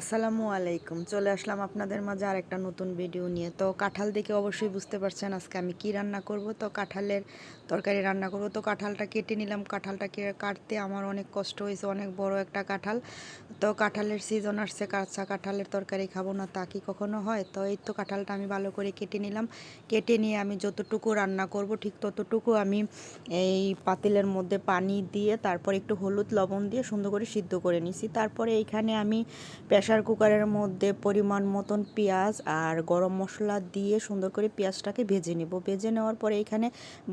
আসসালামু আলাইকুম। চলে আসলাম আপনাদের মাঝে আর একটা নতুন ভিডিও নিয়ে। তো কাঁঠাল দেখে অবশ্যই বুঝতে পারছেন আজকে আমি কি রান্না করব। তো কাঁঠালের তরকারি রান্না করব। তো কাঁঠালটা কেটে নিলাম। কাঁঠালটা কাটতে আমার অনেক কষ্ট হয়েছে। অনেক বড় একটা কাঁঠাল। তো কাঁঠালের সিজন আসছে। কাঁচা কাঁঠালের তরকারি খাব না তা কি কখনো হয়? তো এই তো কাঁঠালটা আমি ভালো করে কেটে নিলাম। কেটে নিয়ে আমি যতটুকু রান্না করব, ঠিক ততটুকু আমি এই পাতিলের মধ্যে পানি দিয়ে, তারপর একটু হলুদ লবণ দিয়ে সুন্দর করে সিদ্ধ করে নিছি। তারপরে এইখানে আমি প্রেশার কুকারের মধ্যে পরিমাণ মতন পেঁয়াজ আর গরম মশলা দিয়ে সুন্দর করে পেঁয়াজটাকে ভেজে নেব। ভেজে নেওয়ার পরে এখানে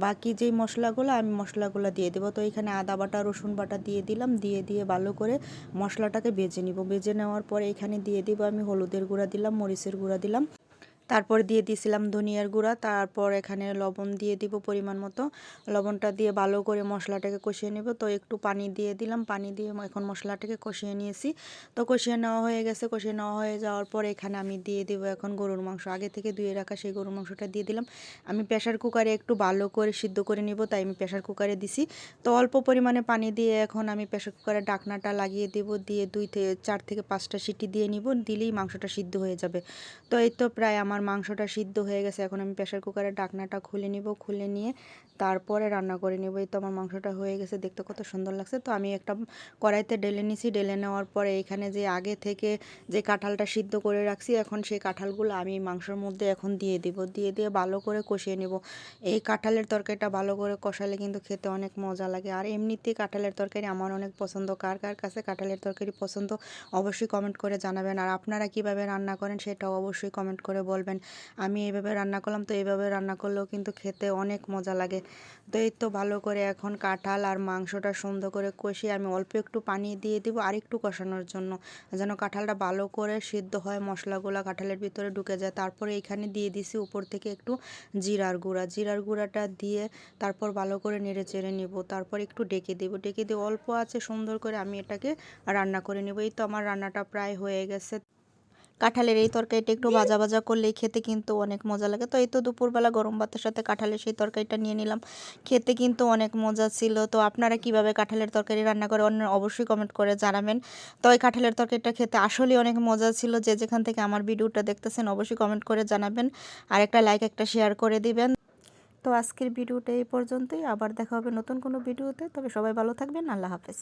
বাকি যেই মশলাগুলো, আমি মশলাগুলো দিয়ে দেবো। তো এখানে আদা বাটা, রসুন বাটা দিয়ে দিলাম। দিয়ে দিয়ে ভালো করে মশলাটাকে ভেজে নিব। ভেজে নেওয়ার পরে এখানে দিয়ে দিব আমি হলুদের গুঁড়া দিলাম, মরিচের গুঁড়া দিলাম। তারপর দিয়ে দিয়েছিলাম ধনিয়ার গুঁড়া, তারপর এখানে লবণ দিয়ে দিব পরিমাণ মতো। লবণটা দিয়ে ভালো করে মশলাটাকে কষিয়ে নেব। তো একটু পানি দিয়ে দিলাম, পানি দিয়ে এখন মশলাটাকে কষিয়ে নিয়েছি। তো কষিয়ে নেওয়া হয়ে গেছে। কষিয়ে নেওয়া হয়ে যাওয়ার পর এখানে আমি দিয়ে দিব এখন গরুর মাংস। আগে থেকে ধুয়ে রাখা সেই গরুর মাংসটা দিয়ে দিলাম। আমি প্রেশার কুকারে একটু ভালো করে সিদ্ধ করে নিব, তাই আমি প্রেশার কুকারে দিছি। তো অল্প পরিমাণে পানি দিয়ে এখন আমি প্রেশার কুকারে ডাকনাটা লাগিয়ে দিব। দিয়ে দুই থেকে চার থেকে পাঁচটা সিটি দিয়ে নিব। দিলেই মাংসটা সিদ্ধ হয়ে যাবে। তো এই তো প্রায় আমার মাংসটা সিদ্ধ হয়ে গেছে, এখন আমি প্রেশার কুকারের ডাকনাটা খুলে নিব, খুলে নিয়ে তারপরে রান্না করে নেব। এই তো আমার মাংসটা হয়ে গেছে, দেখতে কত সুন্দর লাগছে। তো আমি একটা কড়াইতে ডেলে নিছি ডেলে নেওয়ার পরে এখানে যে আগে থেকে যে কাঁঠালটা সিদ্ধ করে রাখছি, এখন সেই কাঁঠালগুলো আমি মাংসের মধ্যে এখন দিয়ে দিব। দিয়ে দিয়ে ভালো করে কষিয়ে নেব। এই কাঁঠালের তরকারিটা ভালো করে কষালে কিন্তু খেতে অনেক মজা লাগে। আর এমনিতেই কাঁঠালের তরকারি আমার অনেক পছন্দ। কার কার কাছে কাঁঠালের তরকারি পছন্দ, অবশ্যই কমেন্ট করে জানাবেন। আর আপনারা কীভাবে রান্না করেন সেটাও অবশ্যই কমেন্ট করে বলবেন। আমি এইভাবে রান্না করলাম তো এইভাবে রান্না করলেও কিন্তু খেতে অনেক মজা লাগে। তো এই তো ভালো করে এখন কাঁঠাল আর মাংসটা সুন্দর করে কষিয়ে আমি অল্প একটু পানি দিয়ে দিব আর একটু কষানোর জন্য। যেন কাঁঠালটা ভালো করে সিদ্ধ হয়, মশলাগুলো কাঁঠালের ভিতরে ঢুকে যায়। তারপরে এখানে দিয়ে দিছি উপর থেকে একটু জিরার গুঁড়া। জিরার গুঁড়াটা দিয়ে তারপর ভালো করে নেড়ে চেড়ে নেব। তারপর একটু ডেকে দেবো। ডেকে দিয়ে অল্প আছে সুন্দর করে আমি এটাকে রান্না করে নেব। এই তো আমার রান্নাটা প্রায় হয়ে গেছে। কাঁঠালের এই তরকারিটা একটু ভাজা ভাজা করলেই খেতে কিন্তু অনেক মজা লাগে। তো এই তো দুপুরবেলা গরম ভাতের সাথে কাঁঠালের সেই তরকারিটা নিয়ে নিলাম। খেতে কিন্তু অনেক মজা ছিল। তো আপনারা কীভাবে কাঁঠালের তরকারি রান্না করে অন্য অবশ্যই কমেন্ট করে জানাবেন। তো এই কাঁঠালের তরকারিটা খেতে আসলেই অনেক মজা ছিল। যে যেখান থেকে আমার ভিডিওটা দেখতেছেন অবশ্যই কমেন্ট করে জানাবেন। আর একটা লাইক একটা শেয়ার করে দিবেন। তো আজকের ভিডিওটা এই পর্যন্তই। আবার দেখা হবে নতুন কোনো ভিডিওতে। তবে সবাই ভালো থাকবেন। আল্লাহ হাফেজ।